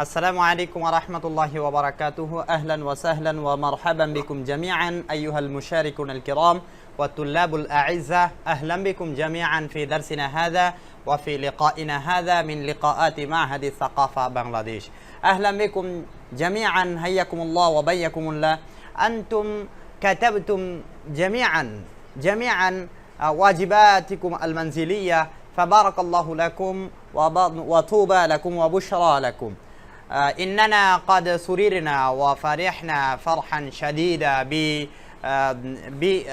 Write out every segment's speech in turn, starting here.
السلام عليكم ورحمة الله وبركاته. أهلا وسهلا ومرحبا بكم جميعا أيها المشاركون الكرام والطلاب الأعزة أهلا بكم جميعا في درسنا هذا وفي لقائنا هذا من لقاءات معهد الثقافة بنغلاديش. أهلا بكم جميعا حياكم الله وبيكم الله. أنتم كتبتم جميعا جميعا آه، واجباتكم المنزلية. فبارك الله لكم وب- وطوبى لكم وبشرى لكم. إننا قد سررنا وفرحنا فرحا شديدا ب آه، ب-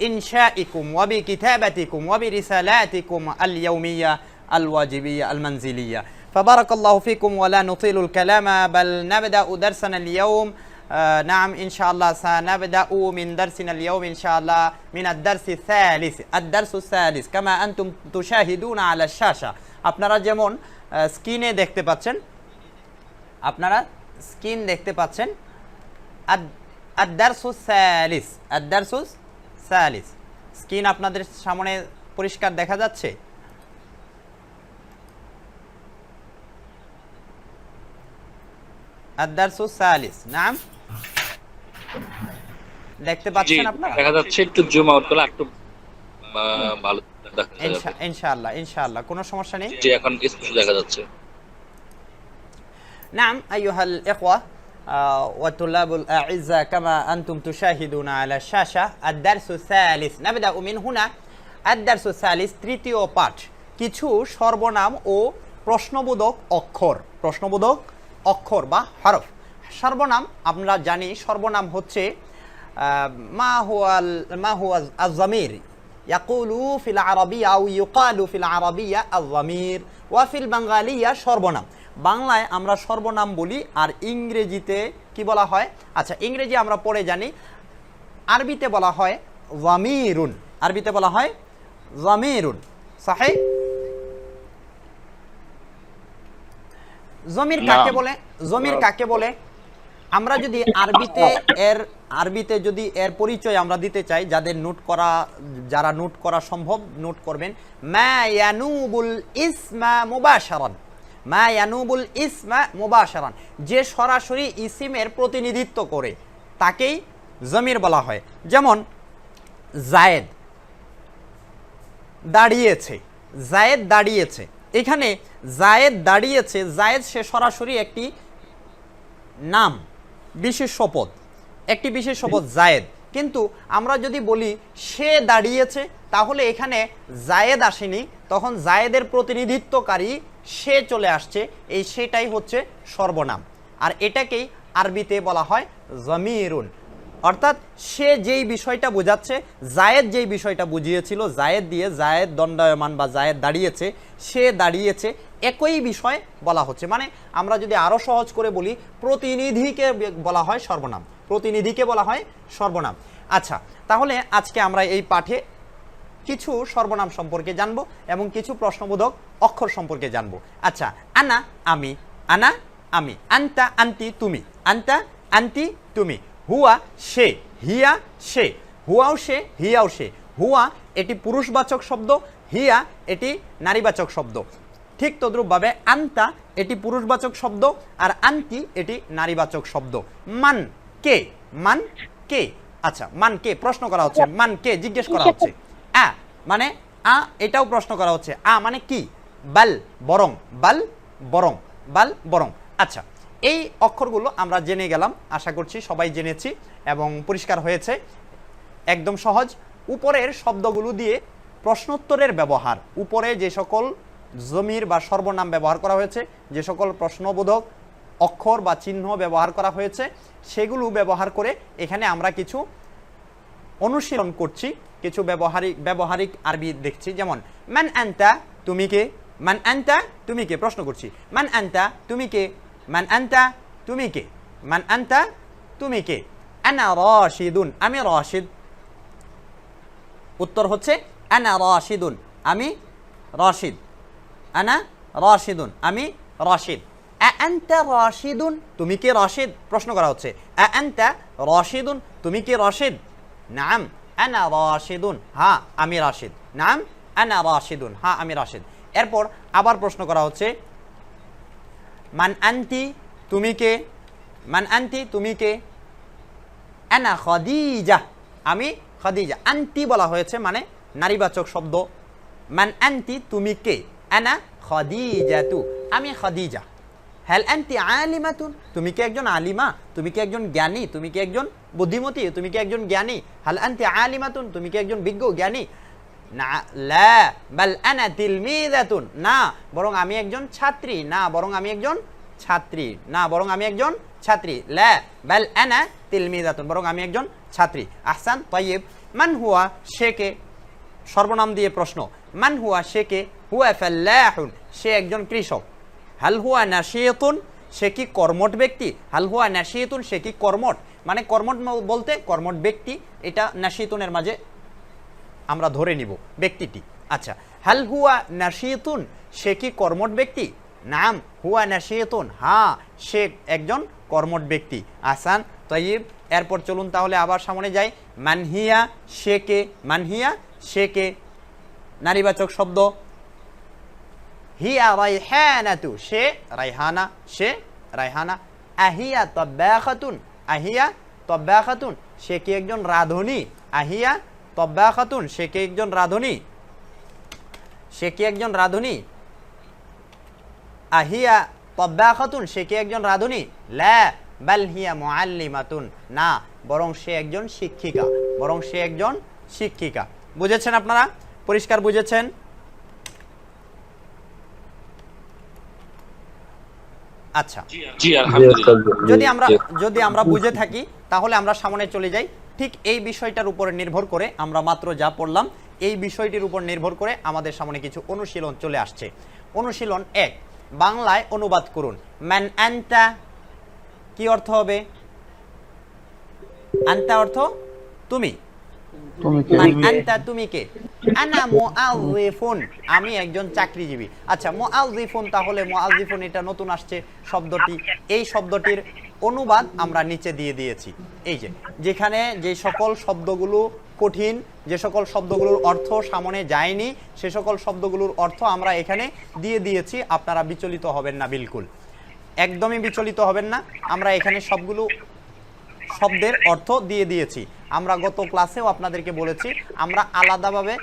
بإنشائكم وبكتابتكم وبرسالاتكم اليومية الواجبية المنزلية فبارك الله فيكم ولا نطيل الكلام بل نبدأ درسنا اليوم آه، نعم إن شاء الله سنبدأ من درسنا اليوم إن شاء الله من الدرس الثالث الدرس الثالث كما أنتم تشاهدون على الشاشة আপনারা যেমন স্ক্রিনে দেখতে পাচ্ছেন আপনারা স্ক্রিন দেখতে পাচ্ছেন। আদারসুস স্যালিস আদারসুস স্যালিস। স্ক্রিন আপনাদের সামনে পরিষ্কার দেখা যাচ্ছে? আদারসুস স্যালিস নাম? দেখতে পাচ্ছেন আপনারা? দেখা যাচ্ছে একটু জুম আউট করলে একটু ভালো দেখা যাবে। ইনশা- ইনশাআল্লাহ ইনশাআল্লাহ কোনো সমস্যা নেই? জি এখন স্পষ্ট দেখা যাচ্ছে। نعم أيها الإخوة آه، والطلاب الأعزاء كما أنتم تشاهدون على الشاشة الدرس الثالث نبدأ من هنا الدرس الثالث তৃতীয় পাঠ কিছু সর্বনাম ও প্রশ্নবোধক অক্ষর প্রশ্নবোধক অক্ষর বা হরফ সর্বনাম আমরা জানি সর্বনাম হচ্ছে আহ, মা হুয়াল মা হুয়া আজ-জামির يقول في العربية أو يقال في العربية الضمير وفي البنغالية সর্বনাম বাংলায় আমরা সর্বনাম বলি আর ইংরেজিতে কি বলা হয়? আচ্ছা ইংরেজি আমরা পড়ে জানি। আরবিতে বলা হয় জামিরুন। আরবিতে বলা হয় জামিরুন। সাহে? জমির কাকে বলে? জমির কাকে বলে? আমরা যদি আরবিতে এর আরবিতে যদি এর পরিচয় আমরা দিতে চাই যাদের নোট করা যারা নোট করা সম্ভব নোট করবেন। মা ইয়ানুবুল ইসমা মুবাশারান। মা ইয়ানুবুল ইসমা মুবাশারান, যে সরাসরি ইসিমের প্রতিনিধিত্ব করে, তাকেই জমির বলা হয়। যেমন, জায়েদ দাঁড়িয়েছে জায়েদ দাঁড়িয়েছে। এখানে জায়েদ দাঁড়িয়েছে, জায়েদ সে সরাসরি একটি নাম, বিশেষ শপথ। একটি বিশেষ শপথ, জায়েদ। কিন্তু আমরা যদি বলি সে দাঁড়িয়েছে, তাহলে এখানে জায়েদ আসেনি, তখন জায়েদের প্রতিনিধিত্বকারী সে চলে আসছে, এই সেটাই হচ্ছে সর্বনাম। আর এটাকেই আরবিতে বলা হয় জমিরুন। অর্থাৎ সে যেই বিষয়টা বোঝাচ্ছে, জায়েদ যেই বিষয়টা বুঝিয়েছিল, জায়েদ দিয়ে জায়েদ দণ্ডায়মান বা জায়েদ দাঁড়িয়েছে, সে দাঁড়িয়েছে, একই বিষয় বলা হচ্ছে। মানে আমরা যদি আরও সহজ করে বলি, প্রতিনিধিকে বলা হয় সর্বনাম। প্রতিনিধিকে বলা হয় সর্বনাম। আচ্ছা তাহলে আজকে আমরা এই পাঠে কিছু সর্বনাম সম্পর্কে জানব এবং কিছু প্রশ্নবোধক অক্ষর সম্পর্কে জানব। আচ্ছা আনা, আমি আনা, আমি। আন্তা, আন্তি, তুমি। আন্তা, আন্তি, তুমি। হুয়া, সে। হিয়া, সে। হুয়াও, সে। হিয়াও, সে। হুয়া, এটি পুরুষবাচক শব্দ। হিয়া, এটি নারীবাচক শব্দ। ঠিক তদ্রূপভাবে আন্তা, এটি পুরুষবাচক শব্দ। আর আন্তি, এটি নারীবাচক শব্দ। মান কে? মান কে? আচ্ছা মান কে? প্রশ্ন করা হচ্ছে। মান কে জিজ্ঞেস করা হচ্ছে। আ মানে আ এটাও প্রশ্ন করা হচ্ছে। আ মানে কি? বাল বরং বাল বরং বাল বরং। আচ্ছা এই অক্ষরগুলো আমরা জেনে গেলাম আশা করছি সবাই জেনেছি এবং পরিষ্কার হয়েছে। একদম সহজ। উপরের শব্দগুলো দিয়ে প্রশ্নোত্তরের ব্যবহার। উপরে যে সকল জমির বা সর্বনাম ব্যবহার করা হয়েছে যে সকল প্রশ্নবোধক অক্ষর বা চিহ্ন ব্যবহার করা হয়েছে, সেগুলো ব্যবহার করে এখানে আমরা কিছু অনুশীলন করছি, কিছু ব্যবহারিক ব্যবহারিক আরবি দেখছি, যেমন, মান আন্তা তুমি কে? মান আন্তা তুমি কে? প্রশ্ন করছি, মান আন্তা তুমি কে? মান আন্তা তুমি কে? মান আন্তা তুমি কে? আনা রশিদুন। আমি রশিদ। উত্তর হচ্ছে, আনা রশিদুন। আমি রশিদ। আনা রশিদুন। আমি রশিদ। আন্তা রশিদুন, তুমি কি রশিদ? প্রশ্ন করা হচ্ছে। আন্তা রশিদুন, তুমি কি রশিদ? নাম, আনা রশিদুন। হ্যাঁ আমি রাশিদ। নাম, আনা রাশিদুন। হ্যাঁ আমি রাশিদ। এরপর আবার প্রশ্ন করা হচ্ছে, মান আন্তি, তুমি কে? মান আন্তি, তুমি কে? আনা খদিজা। আমি খদিজা। আন্তি বলা হয়েছে মানে নারীবাচক শব্দ। মান আন্তি, তুমি কে? আনা খদিজা তু আমি খদিজা। হ্যাল আন্তি আলিমাতুন তুমি কি একজন আলিমা? তুমি কি একজন জ্ঞানী? তুমি কি একজন বুদ্ধিমতী? তুমি কি একজন জ্ঞানী? হাল আন্তি আলিমাতুন তুমি কি একজন বিজ্ঞ জ্ঞানী? না, লা, বাল আনা তিলমিদাতুন না, বরং আমি একজন ছাত্রী। না, বরং আমি একজন ছাত্রী। না, বরং আমি একজন ছাত্রী। লা, বাল আনা তিলমিদাতুন বরং আমি একজন ছাত্রী। আহসান তয়িব মান হুয়া শেকে, সর্বনাম দিয়ে প্রশ্ন। মান হুয়া শেকে, হুয়া ফাল্লাহুন। সে একজন কৃষক। হাল হুয়া নাশিয়াতুন, সে কি কর্মট ব্যক্তি? হাল হুয়া নাশিয়াতুন, সে কি কর্মট মানে কর্মট বলতে কর্মট ব্যক্তি, এটা নাশিয়াতুনের মাঝে আমরা ধরে নিব ব্যক্তিটি। আচ্ছা হাল হুয়া নাশিয়াতুন, সে কি কর্মট ব্যক্তি? নাম, হুয়া নাশিয়াতুন হ্যাঁ সে একজন কর্মট ব্যক্তি। আসান তয়িব এরপর চলুন তাহলে আবার সামনে যাই। মানহিয়া, সে কে? মানহিয়া, সে কে? নারীবাচক শব্দ। হিয়া রাইহানাতু সে রাইহানা সে রাইহানা আহিয়া তব্বাখাতুন আহিয়া তব্বাখাতুন সে কি একজন রাধুনী আহিয়া তব্বাখাতুন সে কি একজন রাধুনী সে কি একজন রাধুনী আহিয়া তব্বাখাতুন সে কি একজন রাধুনী লা বাল হিয়া মুআল্লিমাতুন না বরং সে একজন শিক্ষিকা বরং সে একজন শিক্ষিকা বুঝেছেন আপনারা পরিষ্কার বুঝেছেন আচ্ছা। যদি আমরা যদি আমরা বুঝে থাকি তাহলে আমরা সামনে চলে যাই। ঠিক এই বিষয়টার উপরে নির্ভর করে আমরা মাত্র যা পড়লাম এই বিষয়টির উপর নির্ভর করে আমাদের সামনে কিছু অনুশীলন চলে আসছে। অনুশীলন এক বাংলায় অনুবাদ করুন। ম্যান অ্যান্টা কি অর্থ হবে? আন্তা অর্থ তুমি। তুমি মান আনতা তুমি কে? আনা মুআযিফুন, আমি একজন চাকরিজীবী। আচ্ছা মুআযিফুন তাহলে মুআযিফুন এটা নতুন আসছে শব্দটি। এই শব্দটির অনুবাদ আমরা নিচে দিয়ে দিয়েছি। এই যে, যেখানে যে সকল শব্দগুলো কঠিন, যে সকল শব্দগুলোর অর্থ সামনে যায়নি, সে সকল শব্দগুলোর অর্থ আমরা এখানে দিয়ে দিয়েছি। আপনারা বিচলিত হবেন না বিলকুল। একদমই বিচলিত হবেন না। আমরা এখানে সবগুলো শব্দের অর্থ দিয়ে দিয়েছি। আমরা গত ক্লাসেও আপনাদেরকে বলেছি আমরা আলাদাভাবে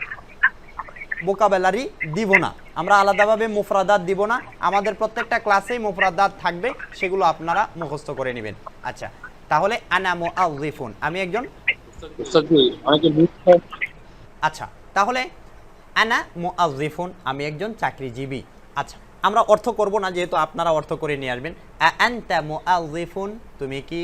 বোকাবেলারি দিব না। আমরা আলাদাভাবে মুফরাদাত দিব না। আমাদের প্রত্যেকটা ক্লাসেই মুফরাদাত থাকবে সেগুলো আপনারা মুখস্থ করে নেবেন। আচ্ছা তাহলে আনা মুআযিফুন আমি একজন আচ্ছা তাহলে আনা মুআযিফুন আমি একজন চাকরিজীবী। আচ্ছা আমরা অর্থ করব না যেহেতু আপনারা অর্থ করে নিয়ে আসবেন। আনতা তুমি কি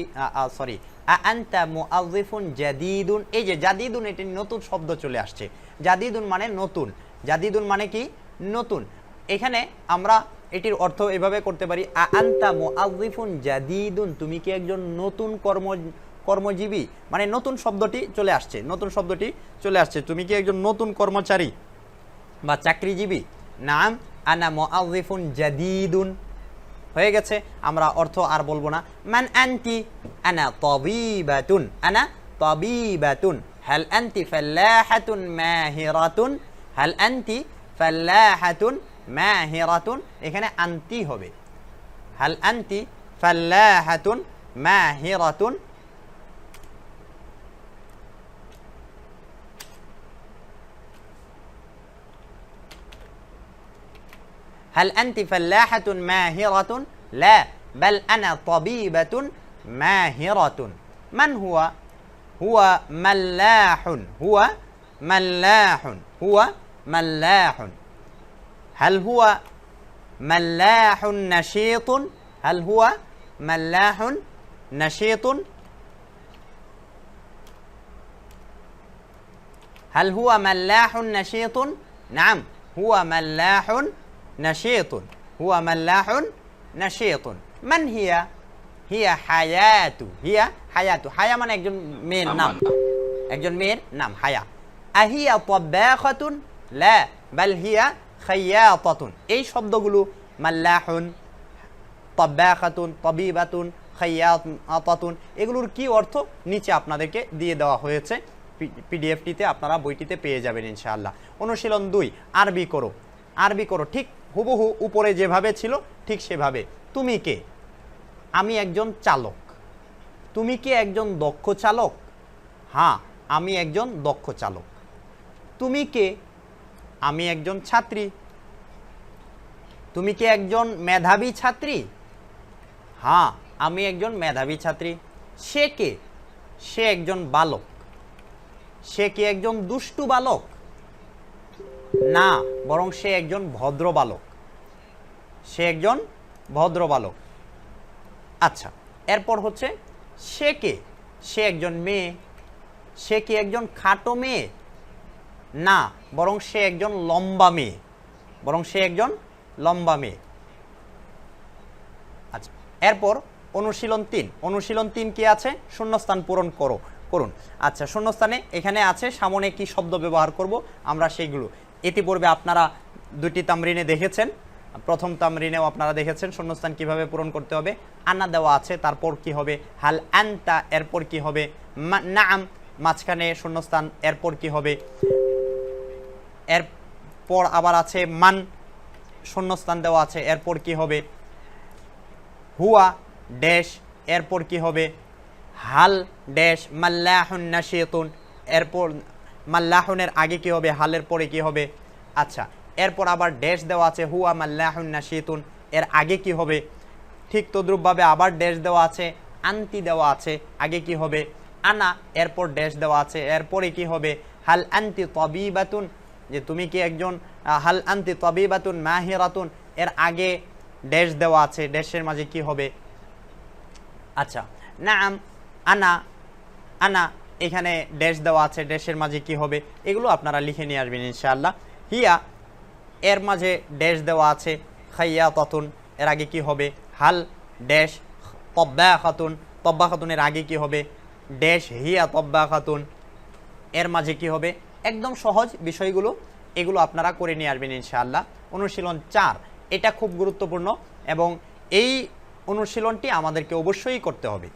সরি আনতা মুআযিফুন জাদিদুন। এই যে জাদিদুন, এটি নতুন শব্দ চলে আসছে। জাদিদুন মানে নতুন। জাদিদুন মানে কি? নতুন। এখানে আমরা এটির অর্থ এভাবে করতে পারি আনতা মুআযিফুন জাদিদুন, তুমি কি একজন নতুন কর্ম, কর্মজীবী? মানে নতুন শব্দটি চলে আসছে, নতুন শব্দটি চলে আসছে। তুমি কি একজন নতুন কর্মচারী বা চাকরিজীবী? নাম, আনা মুআযিফুন জাদিদুন। হয়ে গেছে, আমরা অর্থ আর বলব না। মান অ্যান্টি আনা তাবিবাতুন আনা তাবিবাতুন। হ্যাল অ্যান্টি ফ্যাল্লাহাতুন ম্যাহিরাতুন হ্যাল অ্যান্টি ফ্যাল্লাহাতুন ম্যাহিরাতুন এখানে আন্তি হবে। হ্যাল অ্যান্টি ফ্যাল্লাহাতুন মাহিরাতুন هل أنت فلاحة ماهرة؟ لا بل أنا طبيبة ماهرة من هو؟ هو ملاح هو ملاح هو ملاح هل هو ملاح نشيط؟ هل هو ملاح نشيط؟ هل هو ملاح نشيط؟ نعم هو ملاح নাশিয়তুন হুয়া মাল্লাহুন নাশিয়তুন মান হিয়া হিয়া হায়াতু হিয়া হায়াতু হায়া মানে একজন মেয়ের নাম একজন মেয়ের নাম হায়া আহিয়া তব্যাখাতুন লা বাল হিয়া খাইয়াতাতুন এই শব্দগুলো মাল্লাহুন তব্যাখাতুন তবিবাতুন খাইয়াতাতুন এগুলোর কি অর্থ নিচে আপনাদেরকে দিয়ে দেওয়া হয়েছে। পিডিএফটিতে আপনারা বইটিতে পেয়ে যাবেন ইনশাআল্লাহ। অনুশীলন দুই আরবি করো। আরবি করো ঠিক হুবহু উপরে যেভাবে ছিল, ঠিক সেভাবে। তুমি কে? আমি একজন চালক। তুমি কি একজন দক্ষ চালক? হ্যাঁ আমি একজন দক্ষ চালক। তুমি কে? আমি একজন ছাত্রী। তুমি কি একজন মেধাবী ছাত্রী? হ্যাঁ আমি একজন মেধাবী ছাত্রী। সে কে? সে একজন বালক। সে কি একজন দুষ্টু বালক? না, বরং সে একজন ভদ্র বালক সে একজন ভদ্র বালক আচ্ছা এরপর হচ্ছে সে কে? সে একজন মেয়ে। সে কি একজন খাটো মেয়ে? না, বরং সে একজন লম্বা মেয়ে। বরং সে একজন লম্বা মেয়ে। আচ্ছা এরপর অনুশীলন তিন। অনুশীলন তিন কি আছে? শূন্যস্থান পূরণ করো, করুন। আচ্ছা শূন্যস্থানে এখানে আছে সামনে কি শব্দ ব্যবহার করব? আমরা সেইগুলো ইতিপূর্বে আপনারা দুটি তামরিনে দেখেছেন। প্রথম তামরিনেও আপনারা দেখেছেন শূন্যস্থান কীভাবে পূরণ করতে হবে। আনা দেওয়া আছে, তারপর কি হবে? হাল আনতা, এরপর কি হবে? নাম মাঝখানে শূন্যস্থান, এরপর কি হবে? এরপর আবার আছে মান, শূন্যস্থান দেওয়া আছে, এরপর কি হবে? হুয়া ড্যাশ এরপর কি হবে? হাল ড্যাশ মাল্লাহুন নাশিয়াতুন এরপর মাল্লাহুনের আগে কি হবে, হালের পরে কি হবে? আচ্ছা এরপর আবার ড্যাশ দেওয়া আছে, হুয়া মাল্লাহুন নাশিয়াতুন এর আগে কি হবে? ঠিক তদ্রুপভাবে আবার ড্যাশ দেওয়া আছে, আন্তি দেওয়া আছে, আগে কি হবে? আনা, এরপর ড্যাশ দেওয়া আছে, এরপরে কি হবে? হাল আন্তি তবিবাতুন, যে তুমি কি একজন হাল আন্তি তবিবাতুন মাহিরাতুন, এর আগে ড্যাশ দেওয়া আছে ড্যাশের মাঝে কি হবে? আচ্ছা না আনা আনা এখানে ড্যাশ দেওয়া আছে ড্যাশের মাঝে কি হবে, এগুলো আপনারা লিখে নিয়ে আসবেন ইনশাআল্লাহ। হিয়া, এর মাঝে ড্যাশ দেওয়া আছে খাইয়া ততুন এর আগে কি হবে, হাল ড্যাশ তব্বা খাতুন তব্বা খাতুনের আগে কি হবে ড্যাশ হিয়া তব্বা খাতুন এর মাঝে কি হবে, একদম সহজ বিষয়গুলো, এগুলো আপনারা করে নিয়ে আসবেন ইনশাআল্লাহ। অনুশীলন চার, এটা খুব গুরুত্বপূর্ণ এবং এই অনুশীলনটি আমাদেরকে অবশ্যই করতে হবে।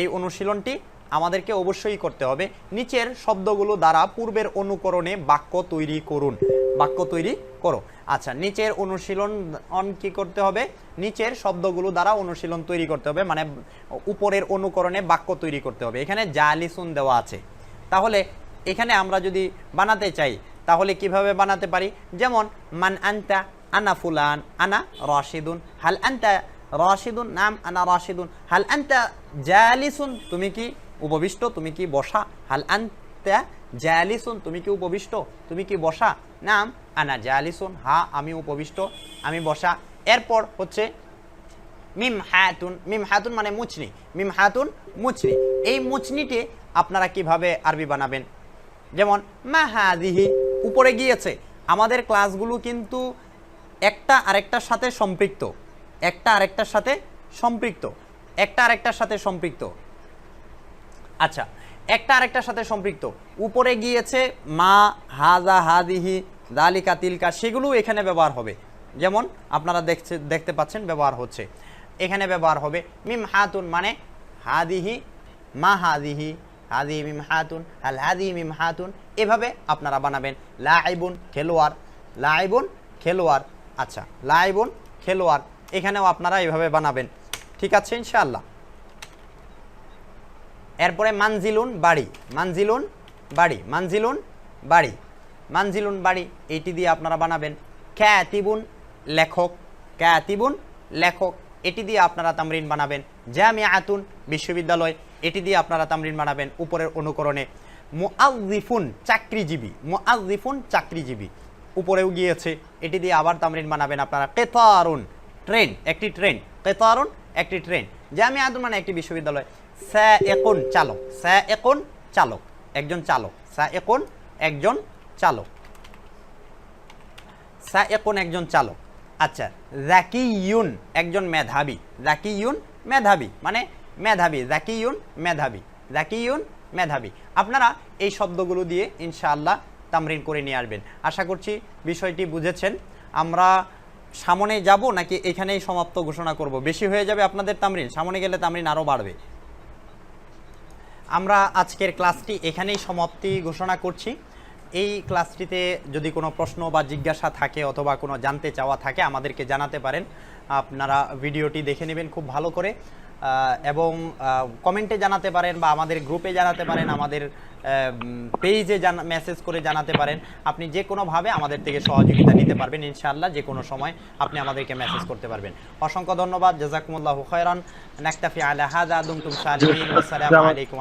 এই অনুশীলনটি আমাদেরকে অবশ্যই করতে হবে। নিচের শব্দগুলো দ্বারা পূর্বের অনুকরণে বাক্য তৈরি করুন। বাক্য তৈরি করো। আচ্ছা নিচের অনুশীলন অন কি করতে হবে? নিচের শব্দগুলো দ্বারা অনুশীলন তৈরি করতে হবে মানে উপরের অনুকরণে বাক্য তৈরি করতে হবে। এখানে জালিসুন দেওয়া আছে। তাহলে এখানে আমরা যদি বানাতে চাই, তাহলে কীভাবে বানাতে পারি? যেমন, মান আনতা আনা ফুলান, আনা রাশিদুন। হাল আনতা রাশিদুন? নাম আনা রাশিদুন। হাল আনতা জালিসুন? তুমি কি উপবিষ্ট, তুমি কি বসা? হাল আনতা জালিসুন, তুমি কি উপবিষ্ট? তুমি কি বসা? নাম, আনা জালিসুন, হা, আমি উপবিষ্ট, আমি বসা। এরপর হচ্ছে মিম হায়াতুন মিম হাতুন মানে মুচনি মিম হাতুন মুচনি। এই মুচনিটি আপনারা কীভাবে আরবি বানাবেন? যেমন, মা হাদিহি, উপরে গিয়েছে। আমাদের ক্লাসগুলো কিন্তু একটা আরেকটার সাথে সম্পৃক্ত, একটা আরেকটার সাথে সম্পৃক্ত, একটা আরেকটার সাথে সম্পৃক্ত। আচ্ছা একটা আরেকটার সাথে সম্পৃক্ত। উপরে গিয়েছে, মা হাজা হাদিহি দালিকা তিলকা সেগুলো এখানে ব্যবহার হবে। যেমন, আপনারা দেখছে, দেখতে পাচ্ছেন ব্যবহার হচ্ছে। এখানে ব্যবহার হবে মিম হাতুন মানে হাদিহি মা হাদিহি হাদি মিম হাতুন হাল হাদি মিম হাতুন এভাবে আপনারা বানাবেন। লাইবুন খেলোয়াড় লাইবুন খেলোয়াড় আচ্ছা লাইবুন খেলোয়াড় এখানেও আপনারা এভাবে বানাবেন। ঠিক আছে, ইনশাআল্লাহ। এরপরে মানজিলুন বাড়ি মানজিলুন বাড়ি মানজিলুন বাড়ি। মানজিলুন বাড়ি এইটি দিয়ে আপনারা বানাবেন খ্যাতিবুন লেখক খ্যাতিবুন লেখক। এটি দিয়ে আপনারা তামরিন বানাবেন জামিয়া আতুন বিশ্ববিদ্যালয়। এটি দিয়ে আপনারা তামরিন বানাবেন উপরের অনুকরণে। মুআজিফুন চাকরিজীবী মুআজিফুন চাকরিজীবী। উপরেও গিয়েছে, এটি দিয়ে আবার তামরিন বানাবেন আপনারা কেতারুন, ট্রেন, একটি ট্রেন। কেতারুন, একটি ট্রেন। জামিয়া আতুন মানে একটি বিশ্ববিদ্যালয়। স্যা এখন চালক। স্যা এখন চালক। একজন চালক। স্যা এখন একজন চালক। সা এখন একজন চালক। আচ্ছা জাকিউন একজন মেধাবী। জাকিউন মেধাবী। মানে মেধাবী। জাকিউন মেধাবী। জাকিউন মেধাবী। আপনারা এই শব্দগুলো দিয়ে ইনশাআল্লাহ তামরিন করে নিয়ে আসবেন। আশা করছি বিষয়টি বুঝেছেন। আমরা সামনে যাব নাকি এখানেই সমাপ্ত ঘোষণা করব? বেশি হয়ে যাবে আপনাদের তামরিন। সামনে গেলে তামরিন আরও বাড়বে। আমরা আজকের ক্লাসটি এখানেই সমাপ্তি ঘোষণা করছি। এই ক্লাসটিতে যদি কোনো প্রশ্ন বা জিজ্ঞাসা থাকে অথবা কোনো জানতে চাওয়া থাকে, আমাদেরকে জানাতে পারেন। আপনারা ভিডিওটি দেখে নেবেন খুব ভালো করে। এবং কমেন্টে জানাতে পারেন বা আমাদের গ্রুপে জানাতে পারেন, আমাদের পেজে জানা, মেসেজ করে জানাতে পারেন। আপনি যে কোনোভাবে আমাদের থেকে সহযোগিতা নিতে পারবেন ইনশাআল্লাহ, যে কোনো সময় আপনি আমাদেরকে মেসেজ করতে পারবেন। অসংখ্য ধন্যবাদ, জাজাকুমুল্লাহ খয়রান। নাকতাফি আলা হাজা দুমতুম সালিমিন আসসালামু আলাইকুম।